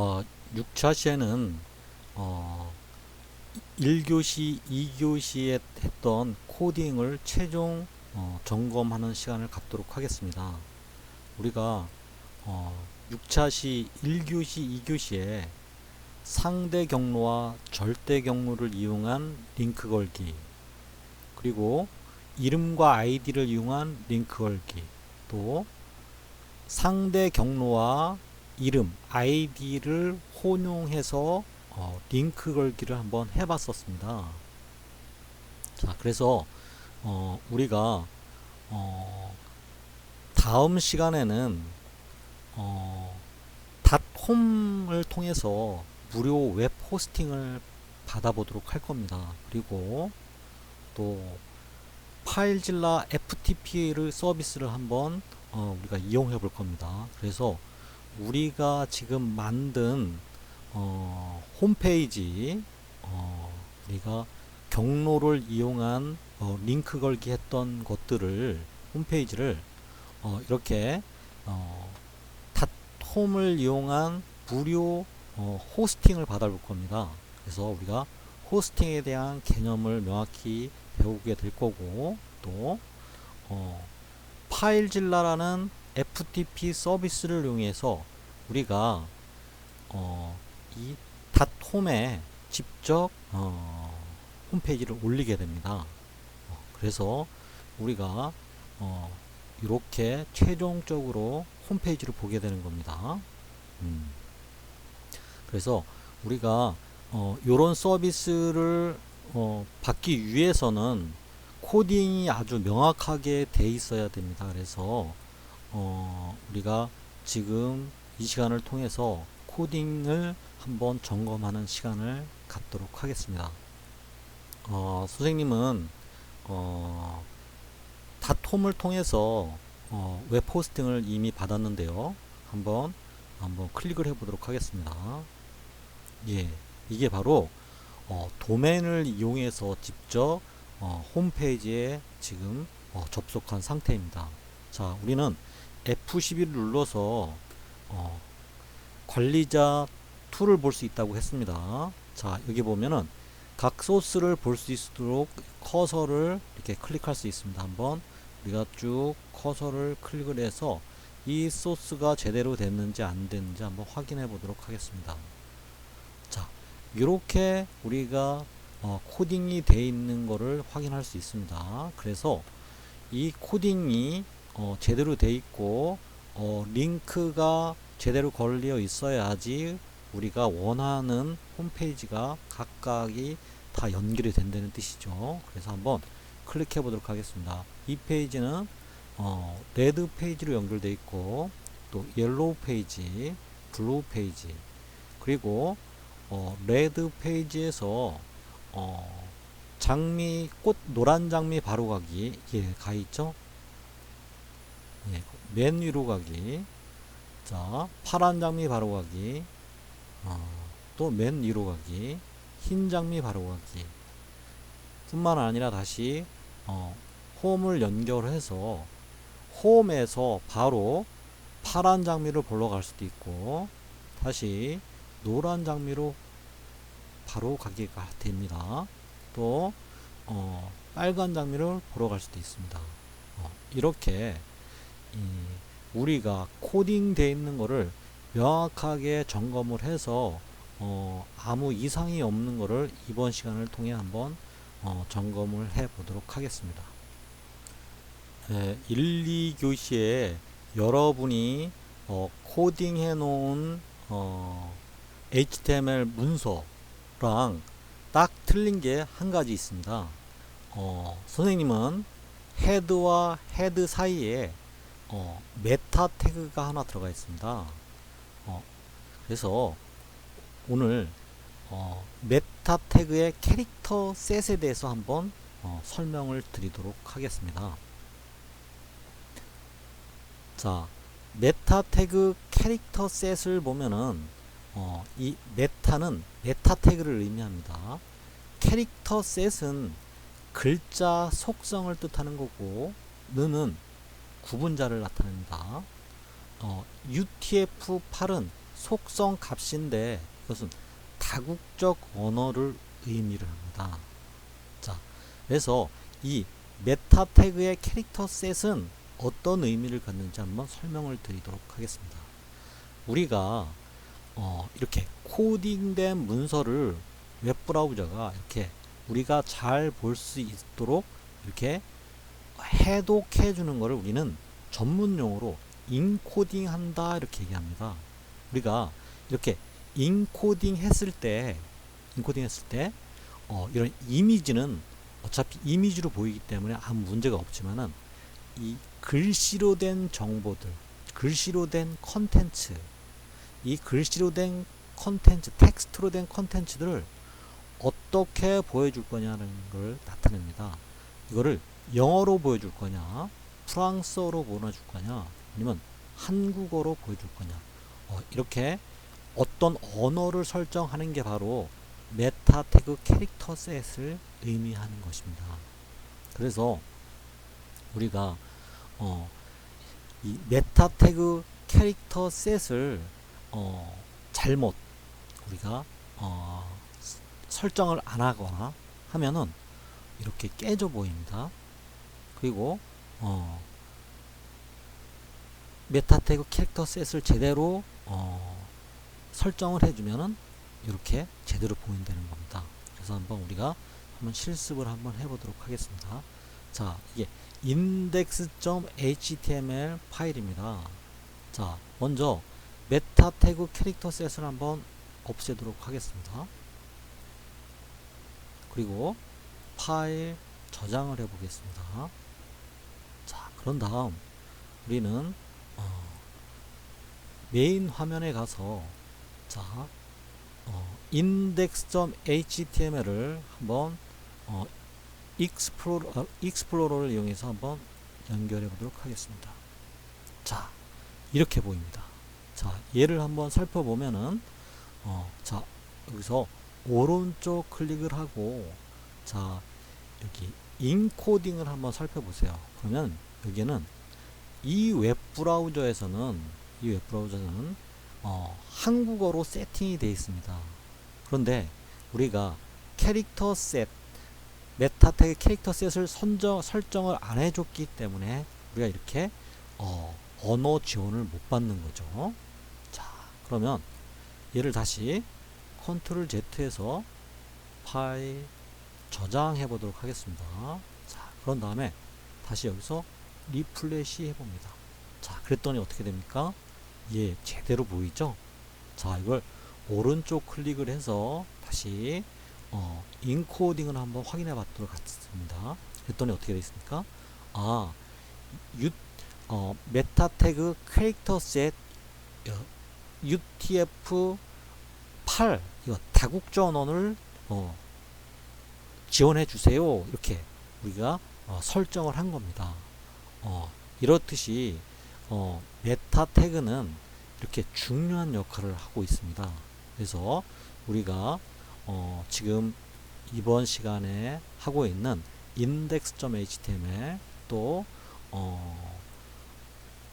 어, 6차 시에는 어, 1교시, 2교시에 했던 코딩을 최종 어, 점검하는 시간을 갖도록 하겠습니다. 우리가 어, 6차 시 1교시, 2교시에 상대 경로와 절대 경로를 이용한 링크 걸기 그리고 이름과 아이디를 이용한 링크 걸기 또 상대 경로와 이름, 아이디를 혼용해서 어, 링크 걸기를 한번 해봤었습니다. 자, 그래서 어, 우리가 어, 다음 시간에는 어, 닷홈을 통해서 무료 웹 호스팅을 받아보도록 할 겁니다. 그리고 또 파일질라 FTP를 서비스를 한번 어, 우리가 이용해 볼 겁니다. 그래서 우리가 지금 만든 어, 홈페이지 어, 우리가 경로를 이용한 어, 링크 걸기 했던 것들을 홈페이지를 어, 이렇게 어, 닷홈을 이용한 무료 어, 호스팅을 받아볼 겁니다. 그래서 우리가 호스팅에 대한 개념을 명확히 배우게 될 거고 또 어, 파일질라라는 FTP 서비스를 이용해서 우리가 어, 이 닷홈에 직접 어, 홈페이지를 올리게 됩니다. 어, 그래서 우리가 어, 이렇게 최종적으로 홈페이지를 보게 되는 겁니다. 음. 그래서 우리가 어, 이런 서비스를 어, 받기 위해서는 코딩이 아주 명확하게 돼 있어야 됩니다. 그래서 어, 우리가 지금 이 시간을 통해서 코딩을 한번 점검하는 시간을 갖도록 하겠습니다. 어, 선생님은 어, 닷홈을 통해서 어, 웹 호스팅을 이미 받았는데요. 한번 한번 클릭을 해보도록 하겠습니다. 예, 이게 바로 어, 도메인을 이용해서 직접 어, 홈페이지에 지금 어, 접속한 상태입니다. 자, 우리는 F11을 눌러서 어, 관리자 툴을 볼 수 있다고 했습니다. 자, 여기 보면은 각 소스를 볼 수 있도록 커서를 이렇게 클릭할 수 있습니다. 한번 우리가 쭉 커서를 클릭을 해서 이 소스가 제대로 됐는지 안 됐는지 한번 확인해 보도록 하겠습니다. 자, 이렇게 우리가 어, 코딩이 되어 있는 거를 확인할 수 있습니다. 그래서 이 코딩이 어, 제대로 되어 있고 어, 링크가 제대로 걸려 있어야지 우리가 원하는 홈페이지가 각각이 다 연결이 된다는 뜻이죠. 그래서 한번 클릭해 보도록 하겠습니다. 이 페이지는 어, 레드 페이지로 연결되어 있고 또 옐로우 페이지, 블루 페이지 그리고 어, 레드 페이지에서 어, 장미 꽃 노란 장미 바로 가기 예, 가 있죠. 예, 맨 위로 가기. 자, 파란 장미 바로 가기. 어, 또맨 위로 가기. 흰 장미 바로 가기. 뿐만 아니라 다시 어, 홈을 연결해서 홈에서 바로 파란 장미를 보러 갈 수도 있고 다시 노란 장미로 바로 가기가 됩니다. 또 어, 빨간 장미를 보러 갈 수도 있습니다. 어, 이렇게 이, 우리가 코딩 되어 있는 거를 명확하게 점검을 해서 어, 아무 이상이 없는 거를 이번 시간을 통해 한번 어, 점검을 해 보도록 하겠습니다. 예, 1, 2교시에 여러분이 어, 코딩해 놓은 어, HTML 문서랑 딱 틀린 게 한 가지 있습니다. 어, 선생님은 헤드와 헤드 사이에 어, 메타 태그가 하나 들어가 있습니다. 어, 그래서 오늘 어, 메타 태그의 캐릭터 셋에 대해서 한번 어, 설명을 드리도록 하겠습니다. 자, 메타 태그 캐릭터 셋을 보면은 어, 이 메타는 메타 태그를 의미합니다. 캐릭터 셋은 글자 속성을 뜻하는 거고 느는 구분자를 나타냅니다. 어, UTF-8은 속성 값인데 이것은 다국적 언어를 의미를 합니다. 자, 그래서 이 메타 태그의 캐릭터 셋은 어떤 의미를 갖는지 한번 설명을 드리도록 하겠습니다. 우리가 어, 이렇게 코딩된 문서를 웹브라우저가 이렇게 우리가 잘 볼 수 있도록 이렇게 해독해 주는 것을 우리는 전문 용어로 인코딩 한다 이렇게 얘기합니다. 우리가 이렇게 인코딩 했을 때 인코딩 했을 때 어, 이런 이미지는 어차피 이미지로 보이기 때문에 아무 문제가 없지만은 이 글씨로 된 정보들, 글씨로 된 컨텐츠, 이 글씨로 된 컨텐츠, 텍스트로 된 컨텐츠들을 어떻게 보여줄 거냐는 걸 나타냅니다. 이거를 영어로 보여줄 거냐, 프랑스어로 보여줄 거냐, 아니면 한국어로 보여줄 거냐. 어, 이렇게 어떤 언어를 설정하는 게 바로 메타 태그 캐릭터 셋을 의미하는 것입니다. 그래서 우리가 어, 이 메타 태그 캐릭터 셋을 어, 잘못 우리가 어, 스- 설정을 안 하거나 하면은 이렇게 깨져 보입니다. 그리고 어, 메타 태그 캐릭터 셋을 제대로 어, 설정을 해주면은 이렇게 제대로 보인다는 겁니다. 그래서 한번 우리가 한번 실습을 한번 해보도록 하겠습니다. 자, 이게 index.html 파일입니다. 자, 먼저 메타 태그 캐릭터 셋을 한번 없애도록 하겠습니다. 그리고 파일 저장을 해보겠습니다. 자, 그런 다음 우리는 어, 메인 화면에 가서 자, 어, index.html을 한번 어, 익스플로러, 익스플로러를 이용해서 한번 연결해 보도록 하겠습니다. 자, 이렇게 보입니다. 자, 얘를 한번 살펴보면은, 어, 자, 여기서 오른쪽 클릭을 하고, 자, 여기 인코딩을 한번 살펴보세요. 그러면 여기는 이 웹브라우저에서는, 이 웹브라우저는, 어, 한국어로 세팅이 되어 있습니다. 그런데 우리가 캐릭터 셋, 메타 태그 캐릭터 셋을 선정, 설정을 안 해줬기 때문에 우리가 이렇게 어, 언어 지원을 못 받는 거죠. 자, 그러면 얘를 다시 컨트롤 Z에서 파일 저장해 보도록 하겠습니다. 자, 그런 다음에 다시 여기서 리플래시 해봅니다. 자, 그랬더니 어떻게 됩니까? 예, 제대로 보이죠? 자, 이걸 오른쪽 클릭을 해서 다시 어, 인코딩을 한번 확인해 봤도록 하겠습니다. 그랬더니 어떻게 되어 있습니까? 아, 유, 어, 메타 태그 캐릭터 셋 어, UTF-8 이거 언어를 어, 지원해 주세요. 이렇게 우리가 어, 설정을 한 겁니다. 어, 이렇듯이 어, 메타 태그는 이렇게 중요한 역할을 하고 있습니다. 그래서 우리가 어, 지금 이번 시간에 하고 있는 index.html 또 어,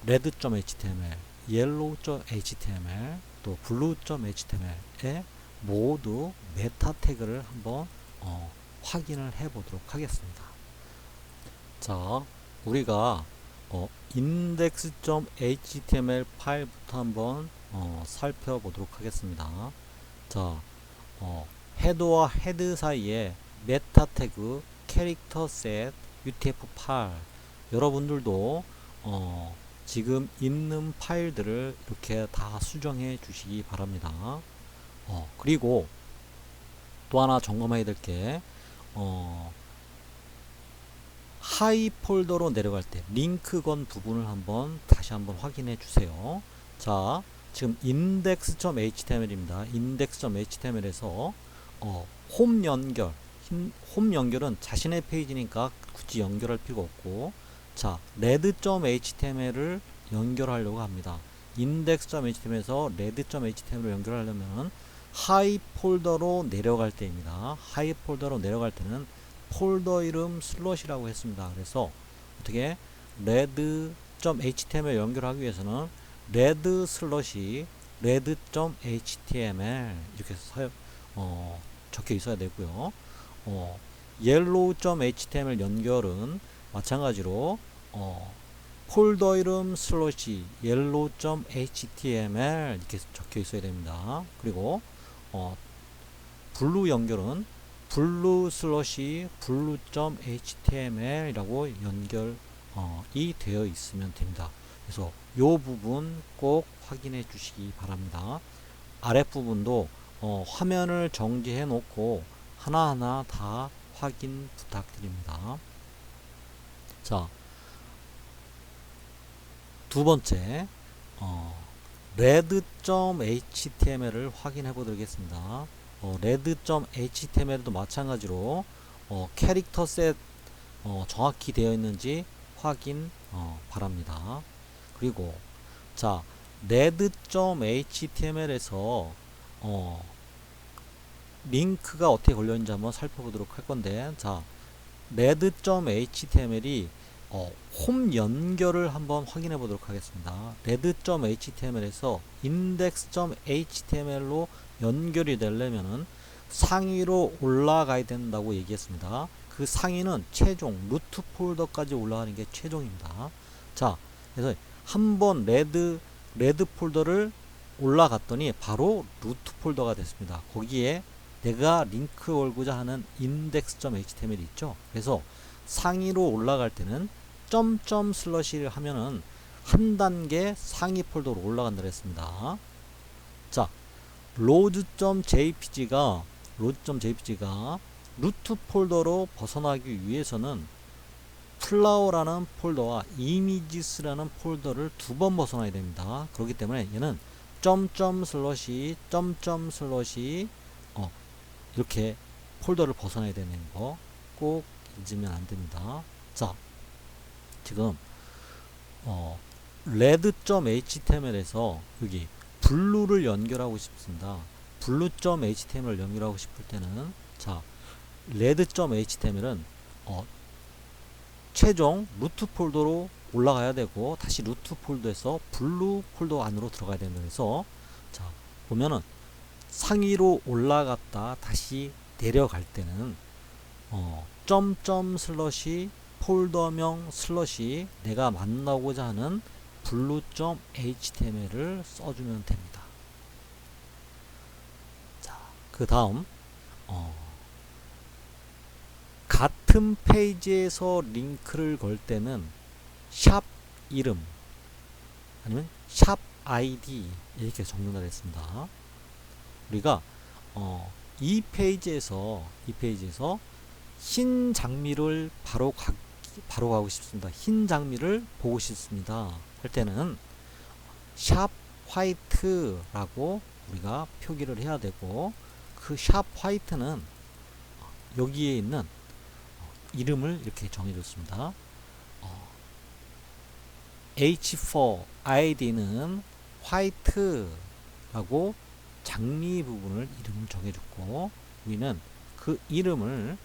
red.html, yellow.html 또 blue.html에 모두 메타 태그를 한번 어, 확인을 해 보도록 하겠습니다. 자, 우리가 어, index.html 파일부터 한번 어, 살펴보도록 하겠습니다. 자, 어, 헤더와 헤드 사이에 메타 태그 캐릭터 셋 UTF-8 여러분들도 어, 지금 있는 파일들을 이렇게 다 수정해 주시기 바랍니다. 어, 그리고 또 하나 점검해야 될게 어, 하이 폴더로 내려갈 때 링크 건 부분을 한번 다시 한번 확인해 주세요. 자, 지금 index.html입니다. index.html에서 어, 홈 연결, 흰- 홈 연결은 자신의 페이지니까 굳이 연결할 필요가 없고, 자, red.html을 연결하려고 합니다. index.html에서 red.html을 연결하려면 하이 폴더로 내려갈 때입니다. 하이 폴더로 내려갈 때는 폴더 이름 슬롯이라고 했습니다. 그래서 어떻게 red.html 연결하기 위해서는 red 슬롯이 red.html 이렇게 사용 어, 적혀 있어야 되고요. 어, yellow.html 연결은 마찬가지로 어, 폴더 이름 슬러시 yellow.html 이렇게 적혀 있어야 됩니다. 그리고 어, 블루 연결은 블루 슬러시 블루.html이라고 연결이 되어 있으면 됩니다. 그래서 이 부분 꼭 확인해 주시기 바랍니다. 아랫부분도 어, 화면을 정지해 놓고 하나하나 다 확인 부탁드립니다. 자, 두 번째, 어, red.html을 확인해 보도록 하겠습니다. 어, red.html도 마찬가지로 어, 캐릭터 셋 어, 정확히 되어 있는지 확인 어, 바랍니다. 그리고 자 red.html에서 어, 링크가 어떻게 걸려 있는지 한번 살펴보도록 할 건데 자 red.html이 어, 홈 연결을 한번 확인해 보도록 하겠습니다. red.html에서 index.html로 연결이 되려면은 상위로 올라가야 된다고 얘기했습니다. 그 상위는 최종 루트 폴더까지 올라가는 게 최종입니다. 자, 그래서 한 번 레드 레드 폴더를 올라갔더니 바로 루트 폴더가 됐습니다. 거기에 내가 링크 걸고자 하는 index.html 이 있죠. 그래서 상위로 올라갈 때는 점점 슬러시를 하면은 한 단계 상위 폴더로 올라간다 그랬습니다. 자, 로드.jpg가 로드.jpg가 루트 폴더로 벗어나기 위해서는 플라워라는 폴더와 이미지스라는 폴더를 두 번 벗어나야 됩니다. 그렇기 때문에 얘는 점점 슬러시 점점 슬러시 어, 이렇게 폴더를 벗어나야 되는 거 꼭 잊으면 안 됩니다. 자, 지금 어, red.html에서 여기 블루를 연결하고 싶습니다. 블루.html을 연결하고 싶을 때는 자 red.html은 어, 최종 루트 폴더로 올라가야 되고 다시 루트 폴더에서 블루 폴더 안으로 들어가야 되는 그래서 자 보면은 상위로 올라갔다 다시 내려갈 때는 어, 점점 슬러시 폴더명 슬러시 내가 만나고자 하는 blue.html을 써주면 됩니다. 자, 그 다음 어, 같은 페이지에서 링크를 걸 때는 샵 이름 아니면 샵 아이디 이렇게 적는다 했습니다. 우리가 어, 이 페이지에서 이 페이지에서 흰 장미를 바로 가, 바로 가고 싶습니다. 흰 장미를 보고 싶습니다. 할 때는 샵 화이트라고 우리가 표기를 해야 되고 그 샵 화이트는 여기에 있는 이름을 이렇게 정해줬습니다. 어, H4 id는 화이트라고 장미 부분을 이름을 정해줬고 우리는 그 이름을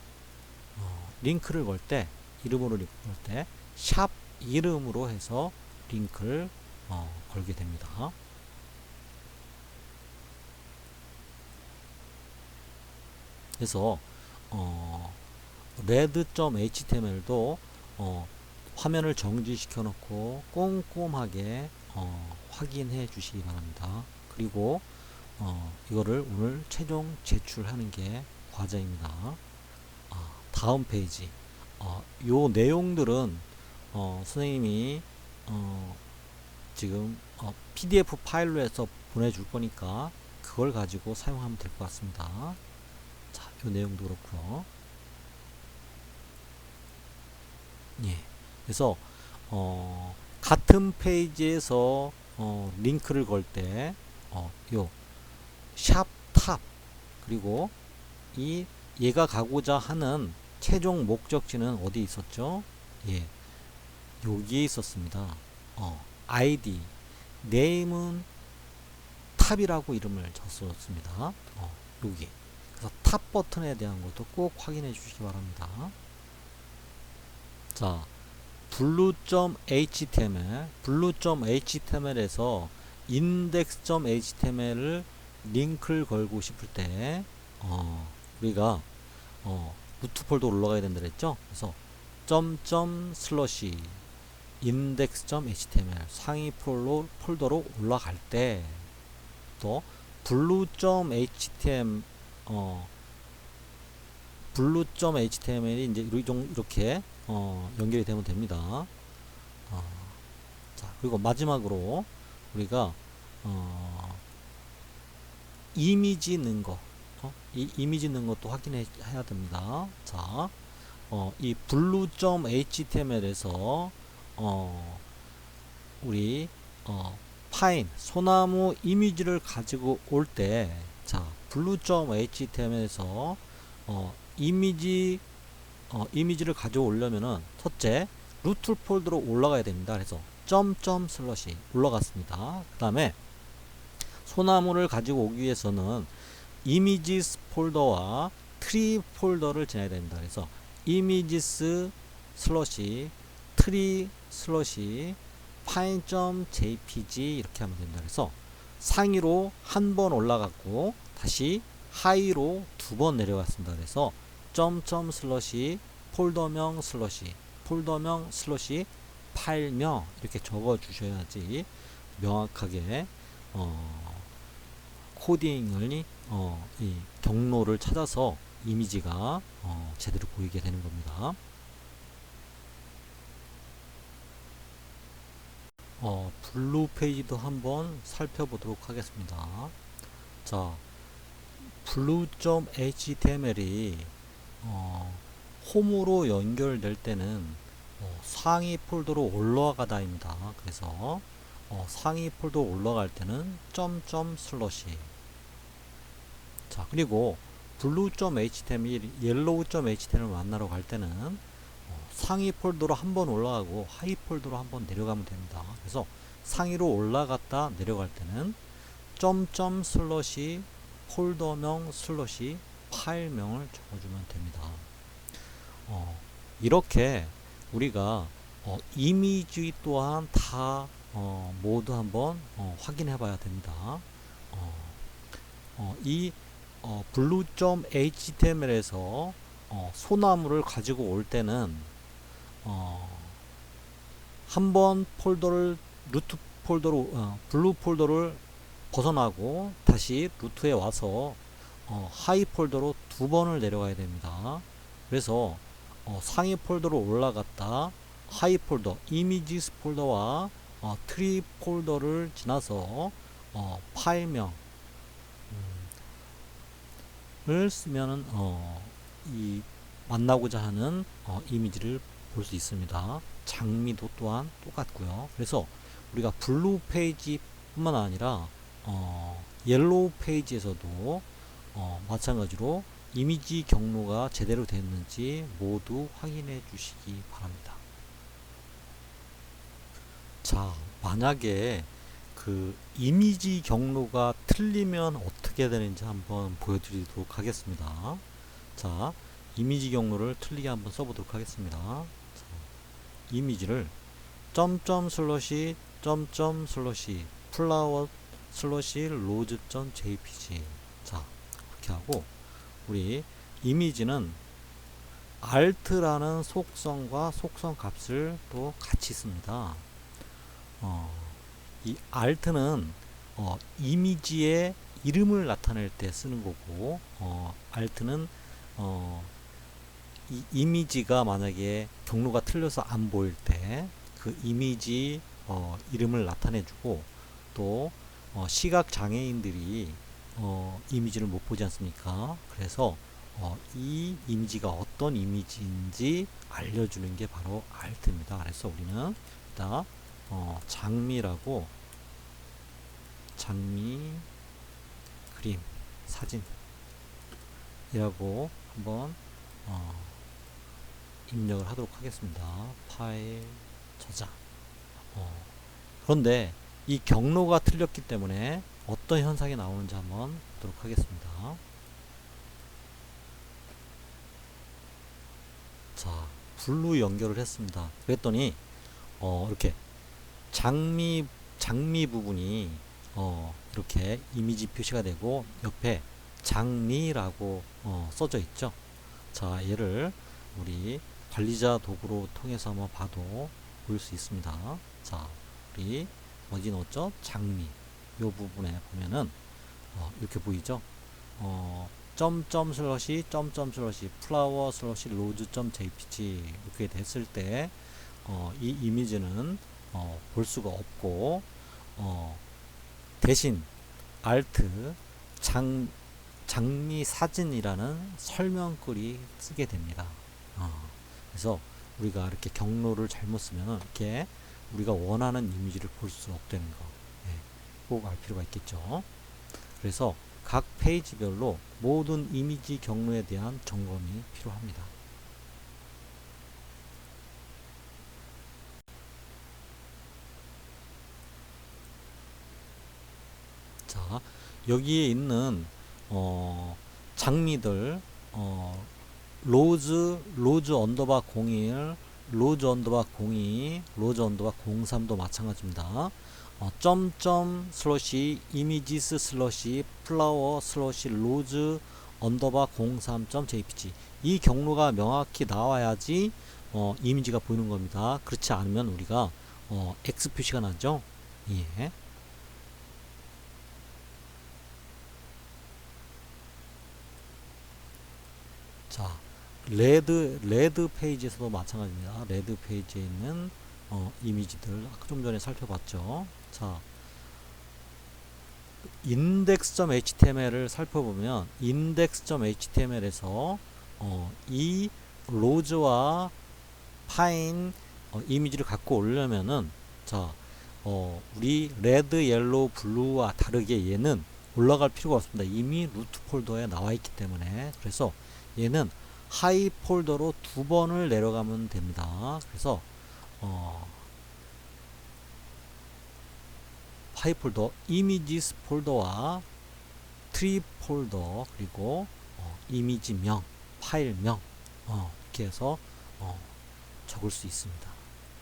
어, 링크를 걸 때 이름으로 링크 걸때 샵 이름으로 해서 링크를 어, 걸게 됩니다. 그래서 어, red.html도 어, 화면을 정지시켜 놓고 꼼꼼하게 어, 확인해 주시기 바랍니다. 그리고 어, 이거를 오늘 최종 제출하는 게 과제입니다. 아, 다음 페이지. 어, 요 내용들은 어, 선생님이 어, 지금 어, PDF 파일로 해서 보내줄 거니까 그걸 가지고 사용하면 될 것 같습니다. 자, 요 내용도 그렇고요. 예. 그래서 어, 같은 페이지에서 어, 링크를 걸때 어, 요샵탑 그리고 이 얘가 가고자 하는 최종 목적지는 어디 있었죠? 예. 여기에 있었습니다. 어, 아이디 네임은 탑이라고 이름을 줬습니다. 어, 여기. 그래서 탑 버튼에 대한 것도 꼭 확인해 주시기 바랍니다. 자, blue.html, blue.html에서 index.html을 링크를 걸고 싶을 때 어, 우리가 어, 루트 폴더 올라가야 된다 그랬죠? 그래서 점점 슬러시 index.html 상위 폴로, 폴더로 올라갈 때 또 blue.html 어, blue.html이 이제 이렇게 어, 연결이 되면 됩니다. 어, 자 그리고 마지막으로 우리가 어, 이미지 넣은 거, 어? 이 이미지 넣은 것도 확인해 야 됩니다. 자, 어, 이 blue.html에서 어, 우리 어, 파인 소나무 이미지를 가지고 올 때, 자, blue.html에서 어, 이미지 어, 이미지를 가져오려면은 첫째 루트 폴더로 올라가야 됩니다. 그래서 점점 슬러시 올라갔습니다. 그 다음에 소나무를 가지고 오기 위해서는 이미지스 폴더와 트리 폴더를 지나야 됩니다. 그래서 이미지스 슬러시 트리 슬러시 파인.jpg 이렇게 하면 됩니다. 그래서 상위로 한 번 올라갔고 다시 하위로 두 번 내려갔습니다. 그래서 점점 슬러시 폴더명 슬러시 폴더명 슬러시 파일명 이렇게 적어 주셔야지 명확하게 어, 코딩을 어, 이 경로를 찾아서 이미지가 어, 제대로 보이게 되는 겁니다. 어, 블루 페이지도 한번 살펴보도록 하겠습니다. 자, blue.html이 어, 홈으로 연결될 때는 어, 상위 폴더로 올라가다입니다. 그래서 어, 상위 폴더 올라갈 때는 점점 슬러시 자 그리고 blue.html, yellow.html을 만나러 갈 때는 어, 상위 폴더로 한 번 올라가고 하위 폴더로 한 번 내려가면 됩니다. 그래서 상위로 올라갔다 내려갈 때는 점점 슬러시 폴더명 슬러시 파일명을 적어주면 됩니다. 어, 이렇게 우리가 어, 이미지 또한 다 어, 모두 한번 어, 확인해 봐야 됩니다. 어, 어, 이 어, blue.html에서 어, 소나무를 가지고 올 때는 어, 한 번 폴더를 루트 폴더로 어, 블루 폴더를 벗어나고 다시 루트에 와서 어, 하이 폴더로 두 번을 내려가야 됩니다. 그래서 어, 상위 폴더로 올라갔다 하이 폴더 이미지스 폴더와 어, 트리 폴더를 지나서 어, 파일명 을 쓰면은 어, 이 만나고자 하는 어, 이미지를 볼 수 있습니다. 장미도 또한 똑같고요. 그래서 우리가 블루 페이지뿐만 아니라 어, 옐로우 페이지에서도 어, 마찬가지로 이미지 경로가 제대로 됐는지 모두 확인해 주시기 바랍니다. 자, 만약에 그 이미지 경로가 틀리면 어떻게 되는지 한번 보여드리도록 하겠습니다. 자, 이미지 경로를 틀리게 한번 써보도록 하겠습니다. 자, 이미지를 점점 슬러시 점점 슬러시 플라워 슬러시 로즈.jpg 자 그렇게 하고 우리 이미지는 alt라는 속성과 속성 값을 또 같이 씁니다. 어, 이 alt는 어, 이미지의 이름을 나타낼 때 쓰는 거고 어, alt는 어, 이 이미지가 만약에 경로가 틀려서 안 보일 때 그 이미지 어, 이름을 나타내 주고 또 어, 시각 장애인들이 어, 이미지를 못 보지 않습니까? 그래서 어, 이 이미지가 어떤 이미지인지 알려주는 게 바로 alt입니다. 그래서 우리는 일단 어, 장미라고 장미 그림 사진이라고 한번 어, 입력을 하도록 하겠습니다. 파일 저장 어, 그런데 이 경로가 틀렸기 때문에 어떤 현상이 나오는지 한번 보도록 하겠습니다. 자, 블루 연결을 했습니다. 그랬더니 어, 이렇게 장미 장미 부분이 어, 이렇게 이미지 표시가 되고 옆에 장미라고 어, 써져 있죠. 자, 얘를 우리 관리자 도구로 통해서 한번 봐도 보일 수 있습니다. 자, 우리 어디 넣었죠? 장미. 요 부분에 보면은 어, 이렇게 보이죠? 어, 점점 슬러시 점점 슬러시 플라워 슬러시 로즈 점 jpg 이렇게 됐을 때 어, 이 이미지는 어, 볼 수가 없고 어, 대신 알트 장 장미 사진이라는 설명글이 쓰게 됩니다. 어, 그래서 우리가 이렇게 경로를 잘못 쓰면 이렇게 우리가 원하는 이미지를 볼 수 없다는 거. 예, 꼭알 필요가 있겠죠. 그래서 각 페이지별로 모든 이미지 경로에 대한 점검이 필요합니다. 자, 여기에 있는 어, 장미들 어, 로즈 로즈 언더바 01 로즈 언더바 02 로즈 언더바 03도 마찬가지입니다. 어, 점점 슬러시 이미지스 슬러시 플라워 슬러시 로즈 언더바 03.jpg 이 경로가 명확히 나와야지 어, 이미지가 보이는 겁니다. 그렇지 않으면 우리가 어, X 표시가 나죠. 예. 자, 레드 레드 페이지에서도 마찬가지입니다. 레드 페이지에 있는 어, 이미지들 아까 좀 전에 살펴봤죠. 자, index.html을 살펴보면 index.html에서 어, 이 로즈와 파인 어, 이미지를 갖고 오려면은 자, 어, 우리 레드, 옐로우, 블루와 다르게 얘는 올라갈 필요가 없습니다. 이미 루트 폴더에 나와 있기 때문에 그래서 얘는 하이 폴더로 두 번을 내려가면 됩니다. 그래서 어, 하이 폴더, 이미지스 폴더와 트리 폴더 그리고 어, 이미지명, 파일명 어, 이렇게 해서 어, 적을 수 있습니다.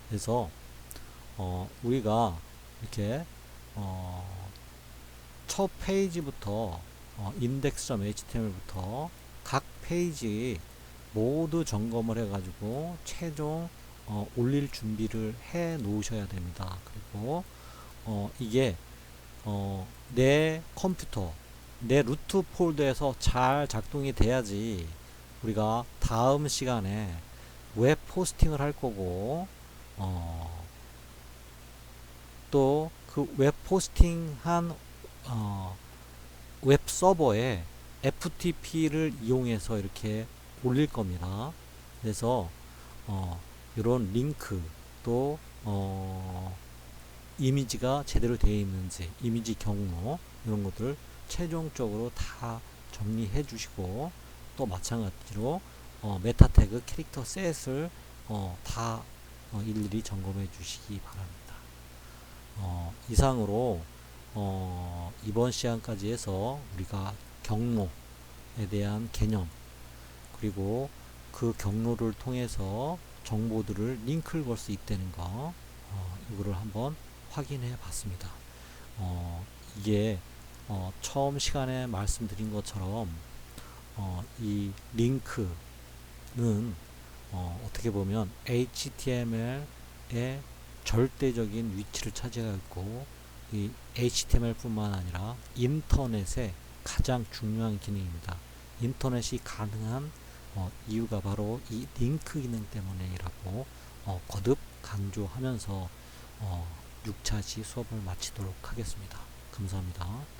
그래서 어, 우리가 이렇게 어, 첫 페이지부터 어, index.html부터 각 페이지 모두 점검을 해가지고 최종 어, 올릴 준비를 해 놓으셔야 됩니다. 그리고 어, 이게 어, 내 컴퓨터 내 루트 폴더에서 잘 작동이 돼야지 우리가 다음 시간에 웹 포스팅을 할 거고 어, 또 그 웹 포스팅한 어, 웹 서버에 FTP를 이용해서 이렇게 올릴 겁니다. 그래서 어, 이런 링크 또 어, 이미지가 제대로 되어 있는지 이미지 경로 이런 것들을 최종적으로 다 정리해 주시고 또 마찬가지로 어, 메타 태그 캐릭터 셋을 어, 다 어, 일일이 점검해 주시기 바랍니다. 어, 이상으로 어, 이번 시간까지 해서 우리가 경로에 대한 개념 그리고 그 경로를 통해서 정보들을 링크를 걸 수 있다는 거 어, 이거를 한번 확인해 봤습니다. 어, 이게 어, 처음 시간에 말씀드린 것처럼 어, 이 링크는 어, 어떻게 보면 HTML의 절대적인 위치를 차지하고 이 HTML뿐만 아니라 인터넷의 가장 중요한 기능입니다. 인터넷이 가능한 어, 이유가 바로 이 링크 기능 때문이라고 어, 거듭 강조하면서 어, 6차시 수업을 마치도록 하겠습니다. 감사합니다.